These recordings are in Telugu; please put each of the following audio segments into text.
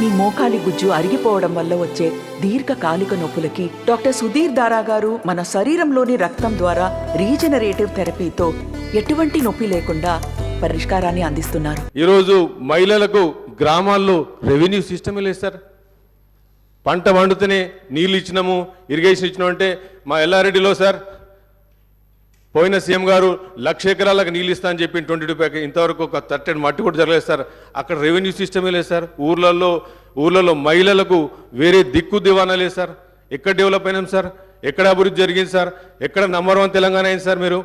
మీ మోకాలి గుజ్జు అరిగిపోవడం వల్ల వచ్చే దీర్ఘకాలిక నొప్పులకి డాక్టర్ సుధీర్ దారా గారు మన శరీరంలోని రక్తం ద్వారా రీజనరేటివ్ థెరపీతో ఎటువంటి నొప్పి లేకుండా పరిష్కారాన్ని అందిస్తున్నారు. ఈరోజు మహిళలకు గ్రామాల్లో రెవెన్యూ సిస్టమే లేదు సార్. పంట వండుతూనే నీళ్ళు ఇచ్చినాము ఇరిగేషన్ ఇచ్చినాము అంటే మా ఎల్లారెడ్డిలో సార్ పోయిన సీఎం గారు లక్ష ఎకరాలకు నీళ్ళు ఇస్తా అని చెప్పి ట్వంటీ టూ ప్యాక్ ఇంతవరకు ఒక థర్టెడ్ మట్టి కూడా జరగలేదు సార్. అక్కడ రెవెన్యూ సిస్టమే లేదు సార్. ఊర్లలో ఊర్లలో మహిళలకు వేరే దిక్కు దివానా లేదు సార్. ఎక్కడ డెవలప్ అయినాం సార్? ఎక్కడ అభివృద్ధి జరిగింది సార్? ఎక్కడ నంబర్ వన్ తెలంగాణ అయింది సార్ మీరు?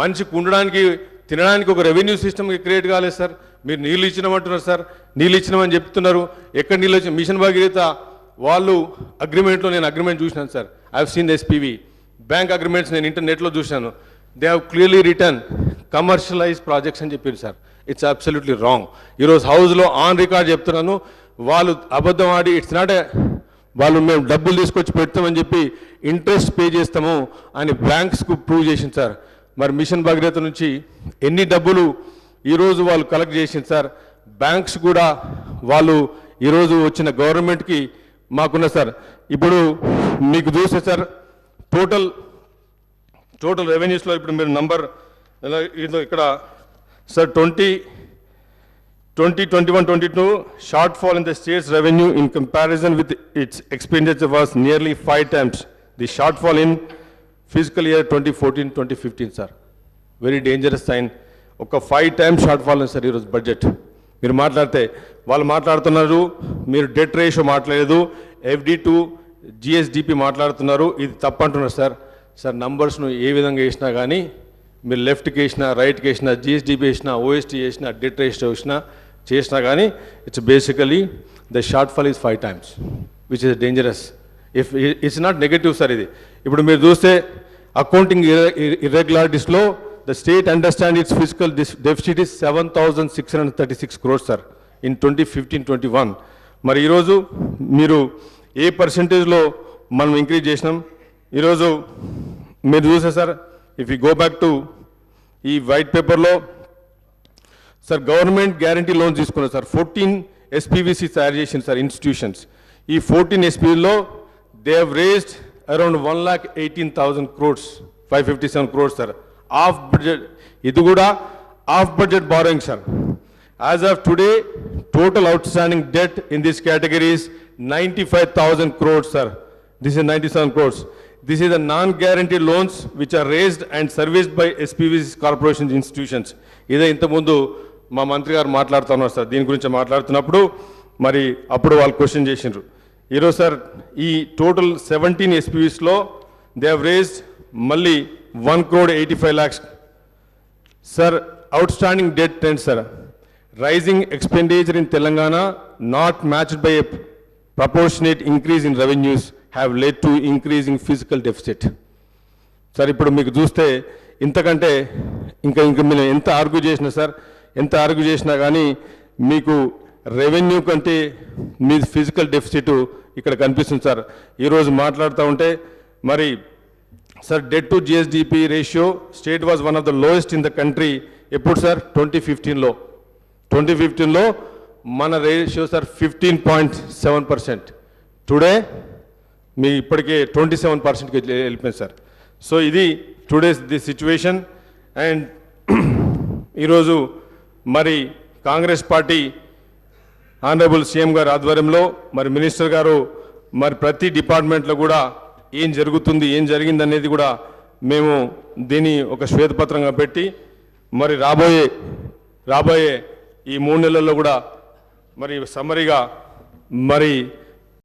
మనిషికి ఉండడానికి తినడానికి ఒక రెవెన్యూ సిస్టమ్ క్రియేట్ కాలేదు సార్. మీరు నీళ్ళు ఇచ్చినామంటున్నారు సార్. నీళ్ళు ఇచ్చినామని చెప్తున్నారు. ఎక్కడ నీళ్ళు వచ్చి మిషన్ భగీరథ వాళ్ళు అగ్రిమెంట్లో నేను అగ్రిమెంట్ చూసినాను sir. I have seen SPV bank agreements నేను ఇంటర్నెట్లో చూశాను. They have clearly return commercialise projects అని చెప్పారు సార్ ఇట్స్ అబ్సల్యూట్లీ రాంగ్ ఈరోజు హౌస్లో ఆన్ రికార్డ్ చెప్తున్నాను వాళ్ళు అబద్ధం ఆడి ఇట్స్ నాట్ వాళ్ళు మేము డబ్బులు తీసుకొచ్చి పెడతామని చెప్పి ఇంట్రెస్ట్ పే చేస్తాము అని బ్యాంక్స్కు ప్రూవ్ చేసింది సార్ మరి మిషన్ భగీరథ నుంచి ఎన్ని డబ్బులు ఈరోజు వాళ్ళు కలెక్ట్ చేసింది సార్ బ్యాంక్స్ కూడా వాళ్ళు ఈరోజు వచ్చిన గవర్నమెంట్కి మాకున్న సార్ ఇప్పుడు మీకు చూస్తే సార్ టోటల్ టోటల్ రెవెన్యూస్లో ఇప్పుడు మీరు నంబర్ ఇక్కడ sir twenty twenty twenty one twenty two shortfall in the state's revenue in comparison with its expenditure was nearly five times the shortfall in fiscal year twenty fourteen twenty fifteen sir very dangerous sign ఒక ఫైవ్ టైమ్స్ షార్ట్ ఫాల్ ఉంది సార్ ఈరోజు బడ్జెట్ మీరు మాట్లాడితే వాళ్ళు మాట్లాడుతున్నారు మీరు డెట్ రేషియో మాట్లాడలేదు ఎఫ్డి టు జిఎస్డిపి మాట్లాడుతున్నారు ఇది తప్పంటున్నారు సార్ సార్ నంబర్స్ను ఏ విధంగా వేసినా కానీ మీరు లెఫ్ట్కి వేసినా రైట్కి వేసినా జిఎస్డిపి వేసినా ఓఎస్టీ వేసినా డెట్ రిజిస్టర్ వేసినా చేసినా కానీ it's basically the shortfall is five times which is dangerous if it's not negative sir ఇది. ఇప్పుడు మీరు చూస్తే accounting ఇర్రెగ్యులారిటీస్లో the state understand it's fiscal deficit is seven thousand six hundred thirty six crores sir in twenty fifteen twenty one మరి ఈరోజు మీరు ఏ పర్సంటేజ్లో మనం ఇంక్రీజ్ చేసినాం? ఈరోజు మీరు చూసే sir if you go back to ఈ వైట్ పేపర్లో సార్ గవర్నమెంట్ గ్యారంటీ లోన్స్ తీసుకున్నారు సార్. ఫోర్టీన్ ఎస్పీవీసీ తయారు చేసింది సార్ ఇన్స్టిట్యూషన్స్ ఈ fourteen ఎస్పీలో they have raised around one lakh eighteen thousand crores five fifty seven crores sir off budget ఇది కూడా off budget borrowing sir as of today total outstanding debt in this categories ninety five thousand crores sir this is ninety seven crores this is the non guaranteed loans which are raised and serviced by SPVs corporation institutions ఇదే ఇంతకుముందు మా మంత్రి గారు మాట్లాడుతున్నారు సార్. దీని గురించి మాట్లాడుతున్నప్పుడు మరి అప్పుడు వాళ్ళు క్వశ్చన్ చేసిండ్రు. ఈరోజు సార్ ఈ టోటల్ సెవెంటీన్ ఎస్పీవీస్లో దే హ్యావ్ రేస్డ్ మళ్ళీ one crore eighty five lakhs sir outstanding debt trend sir? Rising expenditure in Telangana not matched by a proportionate increase in revenues. Have led to increasing fiscal deficit sir ఇప్పుడు మీకు చూస్తే ఇంతకంటే ఇంకా ఇంకా మీరు ఎంత ఆర్గ్యూ చేసినా సార్ ఎంత ఆర్గ్యూ చేసినా కానీ మీకు రెవెన్యూ కంటే మీ ఫిజికల్ డెఫిసిట్ ఇక్కడ కనిపిస్తుంది సార్ ఈరోజు మాట్లాడుతూ ఉంటే మరి sir debt to GSDP ratio state was one of the lowest in the country ఎప్పుడు సార్ ట్వంటీ ఫిఫ్టీన్లో ట్వంటీ ఫిఫ్టీన్లో మన ratio sir fifteen point seven percent today మీ ఇప్పటికే ట్వంటీ సెవెన్ పర్సెంట్కి వెళ్ళిపోయింది సార్. సో ఇది టుడేస్ ది సిచ్యువేషన్ అండ్ ఈరోజు మరి కాంగ్రెస్ పార్టీ ఆనరబుల్ సీఎం గారి ఆధ్వర్యంలో మరి మినిస్టర్ గారు మరి ప్రతి డిపార్ట్మెంట్లో కూడా ఏం జరుగుతుంది ఏం జరిగింది అనేది కూడా మేము దీన్ని ఒక శ్వేతపత్రంగా పెట్టి మరి రాబోయే రాబోయే ఈ మూడు నెలల్లో కూడా మరి సమ్మరిగా మరి